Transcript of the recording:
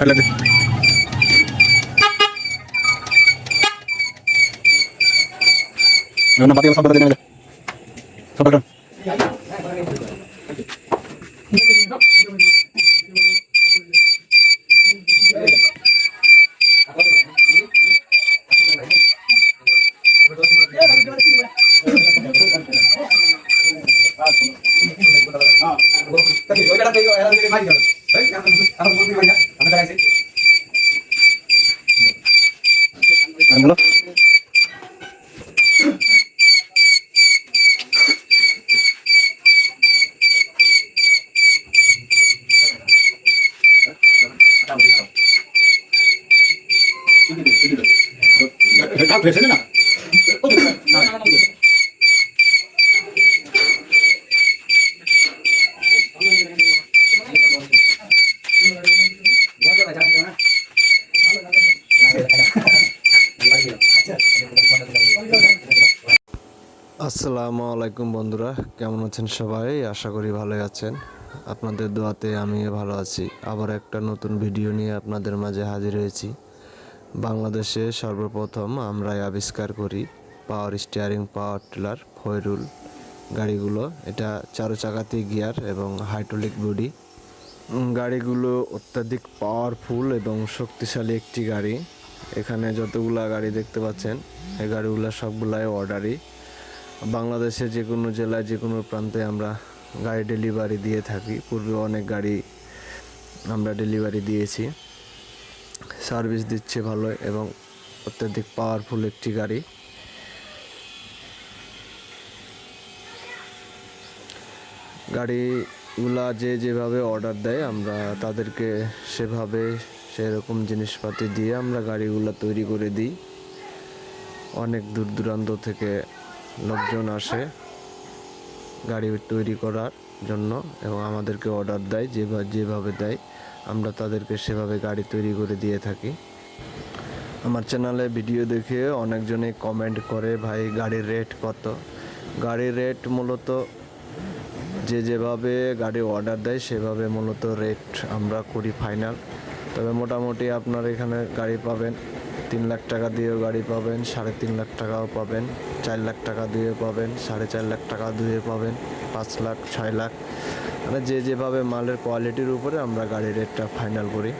Headlight দে। না বাকি সব দিন সব ഹലോ 다 배세나. 어, 나 আসসালামু আলাইকুম বন্ধুরা, কেমন আছেন সবাই? আশা করি ভালোই আছেন। আপনাদের দোয়াতে আমি ভালো আছি। আবার একটা নতুন ভিডিও নিয়ে আপনাদের মাঝে হাজির হয়েছি। বাংলাদেশে সর্বপ্রথম আমরাই আবিষ্কার করি পাওয়ার স্টিয়ারিং পাওয়ার টিলার, ফয়রুল গাড়িগুলো। এটা চারো চাকাতে গিয়ার এবং হাইড্রোলিক বডি। গাড়িগুলো অত্যাধিক পাওয়ারফুল এবং শক্তিশালী একটি গাড়ি। এখানে যতগুলা গাড়ি দেখতে পাচ্ছেন, এই গাড়িগুলো সবগুলাই অর্ডারই বাংলাদেশের যে কোনো জেলায় যে কোনো প্রান্তে আমরা গাড়ি ডেলিভারি দিয়ে থাকি। পূর্বে অনেক গাড়ি আমরা ডেলিভারি দিয়েছি। সার্ভিস দিচ্ছে ভালো এবং অত্যাধিক পাওয়ারফুল একটি গাড়ি। গাড়ি গাড়িগুলা যে যেভাবে অর্ডার দেয়, আমরা তাদেরকে সেভাবে সেরকম জিনিসপাতি দিয়ে আমরা গাড়িগুলো তৈরি করে দিই। অনেক দূর দূরান্ত থেকে লোকজন আসে গাড়ি তৈরি করার জন্য এবং আমাদেরকে অর্ডার দেয় যেভাবে যেভাবে দেয়, আমরা তাদেরকে সেভাবে গাড়ি তৈরি করে দিয়ে থাকি। আমার চ্যানেলে ভিডিও দেখে অনেকজনে কমেন্ট করে, ভাই, গাড়ির রেট কত? গাড়ির রেট মূলত যে যেভাবে গাড়ি অর্ডার দেয়, সেভাবে মূলত রেট আমরা করি ফাইনাল তবে মোটামুটি আপনার এখানে গাড়ি পাবেন, তিন লাখ টাকা দিয়েও গাড়ি পাবেন, সাড়ে তিন লাখ টাকাও পাবেন, চার লাখ টাকা দিয়ে পাবেন, সাড়ে চার লাখ টাকা দিয়ে পাবেন, পাঁচ লাখ, ছয় লাখ। মানে যে যেভাবে মালের কোয়ালিটির উপরে আমরা গাড়ির রেটটা ফাইনাল করি।